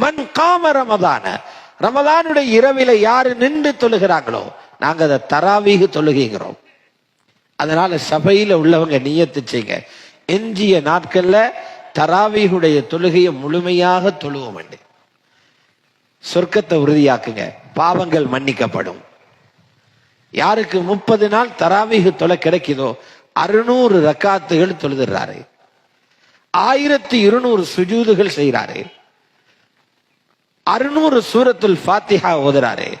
மன் காம ரமதான. ரமதானுடைய இரவில யாரு நின்று தொழுகிறாங்களோ நாங்க அதை தராவீக தொழுகிறோம் அதனால சபையில உள்ளவங்க நியத்து செய்யுங்க எஞ்சிய நாட்கள்ல தராவீகுடைய தொழுகையை முழுமையாக தொழுவோம் என்று. சொர்க்கத்தை உறுதியாக்குங்க. பாவங்கள் மன்னிக்கப்படும். யாருக்கு முப்பது நாள் தராவீகு தொலை கிடைக்குதோ அறுநூறு ரக்காத்துகள் தொழுதுறாரு. ஆயிரத்தி இருநூறு சுஜூதுகள் செய்கிறாரு அறுநூறு சூரத்துல் ஃபாத்திஹா ஓதுறாரு.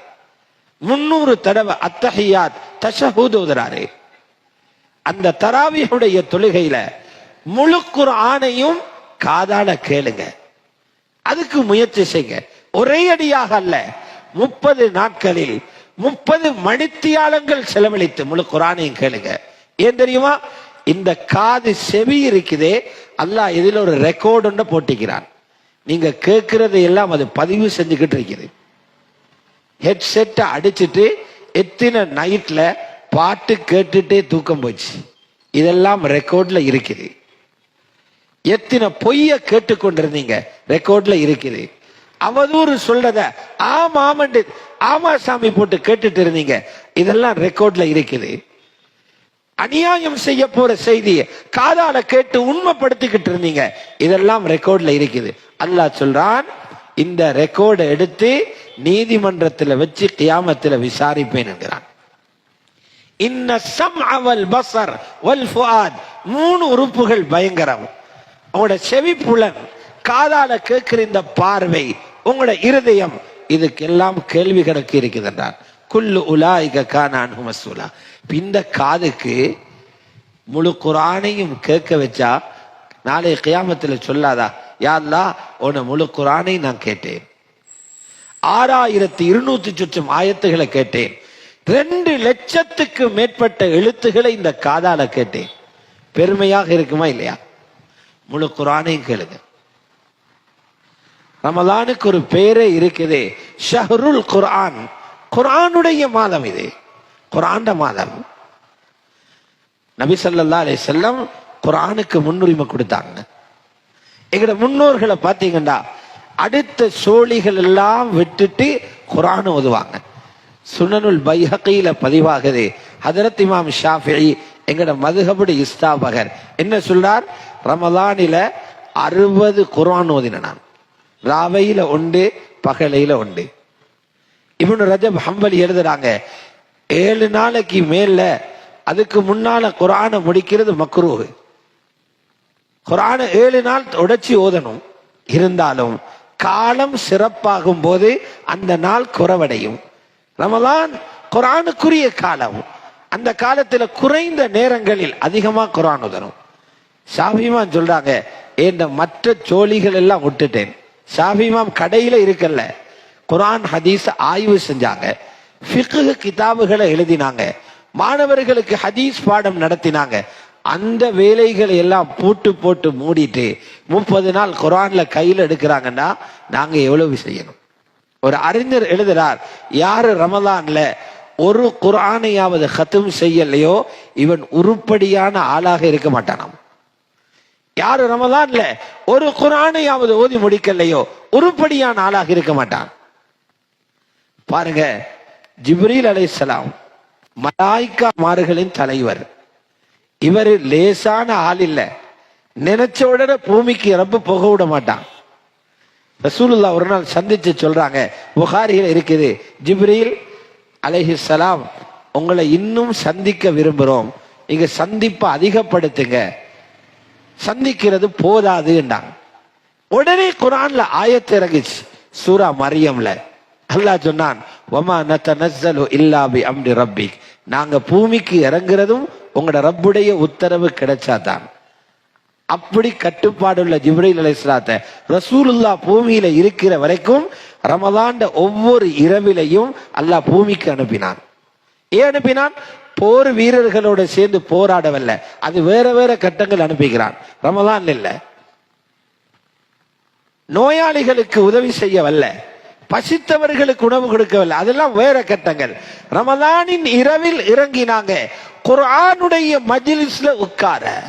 முன்னூறு தடவை அத்தஹியாத் தஷஹூத் ஓதுறாரு. அந்த தராவியுடைய தொழுகையில முழு குர்ஆனையும் காதால கேளுங்க. அதுக்கு முயற்சி செய்யுங்க. ஒரே அடியாக அல்ல முப்பது நாட்களில் முப்பது மணித்தியாலங்கள் செலவழித்து முழு குரானையும் கேளுங்க. ஏன் தெரியுமா? இந்த காது செவி இருக்குதே அல்லாஹ் இதில் ஒரு ரெக்கார்டுன்னு போட்டிக்கிறான். நீங்க கேட்கறது எல்லாம் அது பதிவு செஞ்சுக்கிட்டு இருக்குது. ஹெட்செட்டை அடிச்சிட்டு எத்தனை நைட்ல பாட்டு கேட்டுட்டே தூக்கம் போச்சு. இதெல்லாம் ரெக்கார்ட்ல இருக்குது. எத்தனை பொய்ய கேட்டுக்கொண்டிருந்தீங்க ரெக்கார்ட்ல இருக்குது. அவதூறு சொல்றத ஆமா ஆமாண்டு ஆமா சாமி போட்டு கேட்டுட்டு இருந்தீங்க. இதெல்லாம் ரெக்கார்ட்ல இருக்குது. அநியாயம் செய்ய போற செய்தியை காதால கேட்டு உண்மைப்படுத்திக்கிட்டு இருந்தீங்க. இதெல்லாம் ரெக்கார்ட்ல இருக்குது. அல்லாஹ் சொல்றான் இந்த ரெக்கார்டை எடுத்து நீதிமன்றத்தில் வச்சு கியாமத்தில் விசாரிப்பேன் என்கிறான். இன்ன சம் அவல் பசர் வல் ஃபுஆத். மூணு உறுப்புகள் பயங்கரம். உங்களோட செவி புலன் காதால கேட்கிற இந்த பார்வை உங்களோட இருதயம் இதுக்கெல்லாம் கேள்வி கணக்கு இருக்குதுன்றார் குல்லு உலாய்க கானான் ஹுமசூலா இந்த காதுக்கு முழு குரானையும் கேட்க வச்சா நாளை கியாமத்தில் சொல்லாதா? யா உன்னை முழு குரானை நான் கேட்டேன். ஆறாயிரத்தி இருநூத்தி சுற்றும் ஆயத்துகளை கேட்டேன். ரெண்டு லட்சத்துக்கு மேற்பட்ட எழுத்துக்களை இந்த காதால கேட்டேன். பெருமையாக இருக்குமா இல்லையா? முழு குரானையும் கேளுங்க. ரமலானுக்கு ஒரு பேரே இருக்குது ஷஹருல் குரான் குரானுடைய மாதம் இது. குர்ஆன்ட மாதம். நபி ஸல்லல்லாஹு அலி செல்லம் குரானுக்கு முன்னுரிமை கொடுத்தாங்க. எங்கட முன்னோர்களை பார்த்தீங்கன்னா அடுத்த சோழிகள் எல்லாம் விட்டுட்டு குரான் ஓதுவாங்க. சுனனுல் பைஹகையில பதிவாகுது. ஹதரத் இமாம் ஷாஃபி எங்கட மதுகபடி இஸ்தாபகர் என்ன சொல்றார்? ரமதானில அறுபது குரான் ஓதின நான். ராவையில உண்டு பகலையில உண்டு. இவனு ரஜப் ஹம்பலி எழுதுறாங்க ஏழு நாளைக்கு மேல அதுக்கு முன்னால குரானை முடிக்கிறது மக்ரூஹ். குரான ஏழு நாள் தொடர்ச்சி ஓதணும். இருந்தாலும் காலம் சிறப்பாகும் போது அந்த நாள் குறவடையும். ரமலான் குரானுக்குரிய காலம். அந்த காலத்துல குறைந்த நேரங்களில் அதிகமா குரான் உதணும் ஷாபிமான் சொல்றாங்க இந்த மற்ற சோழிகள் எல்லாம் விட்டுட்டேன். சாபிமாம் கடையில இருக்கல்ல. குரான் ஹதீஸ் ஆய்வு செஞ்சாங்க. ஃபிக்ஹ் கிதாபுகளை எழுதினாங்க. மாணவர்களுக்கு ஹதீஸ் பாடம் நடத்தினாங்க. அந்த வேலைகளை எல்லாம் பூட்டு போட்டு மூடிட்டு முப்பது நாள் குரான்ல கையில் எடுக்கிறாங்கன்னா நாங்க எவ்வளவு செய்யணும்? ஒரு அறிஞர் எழுதுறார் யாரு ரமதான்ல ஒரு குரானையாவது ஹத்தும் செய்யலையோ இவன் உருப்படியான ஆளாக இருக்க மாட்டானாம். யாரு ரமதான்ல ஒரு குரானையாவது ஓதி முடிக்கலையோ உருப்படியான ஆளாக இருக்க மாட்டான். பாருங்க ஜிப்ரீல் அலைஹிஸ்ஸலாம் மலாய்க்கா மாறுகளின் தலைவர். இவர் லேசான ஆள் இல்லை. நினைச்ச உடனே பூமிக்கு ரொம்ப போக விட மாட்டான். ரசூலுல்லா ஒரு நாள் சந்திச்சு சொல்றாங்க புகாரியில் இருக்குது ஜிப்ரீல் சலாம் உங்களை இன்னும் சந்திக்க விரும்புகிறோம் இங்க சந்திப்பை அதிகப்படுத்துங்க. சந்திக்கிறது போதாதுன்றாங்க. உடனே குரான்ல ஆயத்து இறங்குச்சு சூரா மரியம்ல. அல்லாஹ் சொன்னான் ஒமா நத்த நஸ்ஸலு இல்லாபி அம்டி ரப்பி நாங்க பூமிக்கு இறங்குறதும் உங்களோட ரப்புடைய உத்தரவு கிடைச்சாதான். அப்படி கட்டுப்பாடுள்ள ஜிப்ரீல் அலைஹிஸ்ஸலாத்தை ரசூலுல்லா பூமியில இருக்கிற வரைக்கும் ரமலாண்ட ஒவ்வொரு இரவிலையும் அல்லாஹ் பூமிக்கு அனுப்பினான். ஏன் அனுப்பினான்? போர் வீரர்களோட சேர்ந்து போராடவல்ல. அது வேற வேற கட்டங்கள் அனுப்புகிறான். ரமலான் இல்ல. நோயாளிகளுக்கு உதவி செய்யவல்ல. பசித்தவர்களுக்கு உணவு கொடுக்கவில்லை. அதெல்லாம் வேற கட்டங்கள். ரமதானின் இரவில் இறங்கினாங்க. குரானுடைய மஜிலிஸ்ல உட்கார.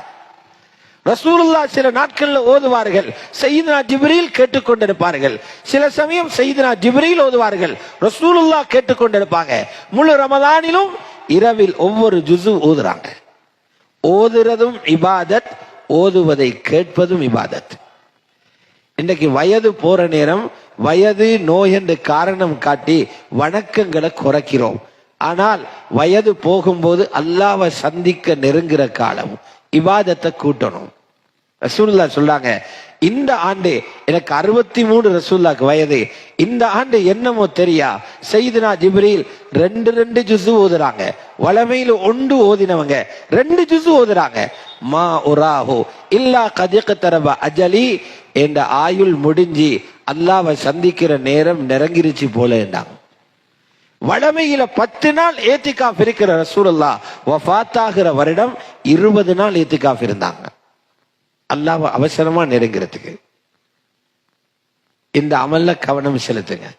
ரசூலுல்லா சில நாட்கள்ல ஓதுவார்கள். செய்தினா ஜிப்ரீல் கேட்டுக்கொண்டிருப்பார்கள். சில சமயம் செய்தினா ஜிப்ரீல் ஓதுவார்கள். ரசூலுல்லா கேட்டுக்கொண்டிருப்பாங்க. முழு ரமதானிலும் இரவில் ஒவ்வொரு ஜுசு ஓதுறாங்க. ஓதுறதும் இபாதத் ஓதுவதை கேட்பதும் இபாதத். இன்னைக்கு வயது போற நேரம் வயது நோய் என்று காரணம் காட்டி வணக்கங்களை குறைக்கிறோம். ஆனால் வயது போகும்போது அல்லாவை சந்திக்க நெருங்குற காலம். இவாதத்தை கூட்டணும். ரசூல்லா சொல்றாங்க இந்த ஆண்டு எனக்கு அறுபத்தி மூணு ரசூல்லாக்கு வயது. இந்த ஆண்டு என்னமோ தெரியா? செய்துனா ஜிப்ரீல் ரெண்டு ரெண்டு ஜுசு ஓதுறாங்க. வளமையில ஒன்று ஓதினவங்க ரெண்டு ஜுசு ஓதுறாங்க. மா உராஹோ இல்லா கதிக்க தரப அஜலி என்ற ஆயுள் முடிஞ்சு அல்லாவை சந்திக்கிற நேரம் நெருங்கிருச்சு போல வளமையில பத்து நாள் ஏத்திகாஃப் இருக்கிற ரசூலல்லா வஃபாத்தாகிற வருடம் இருபது நாள் ஏத்திகாஃப் இருந்தாங்க. அல்லாவை அவசரமா நெருங்கிறதுக்கு. இந்த அமல்ல கவனம் செலுத்துங்க.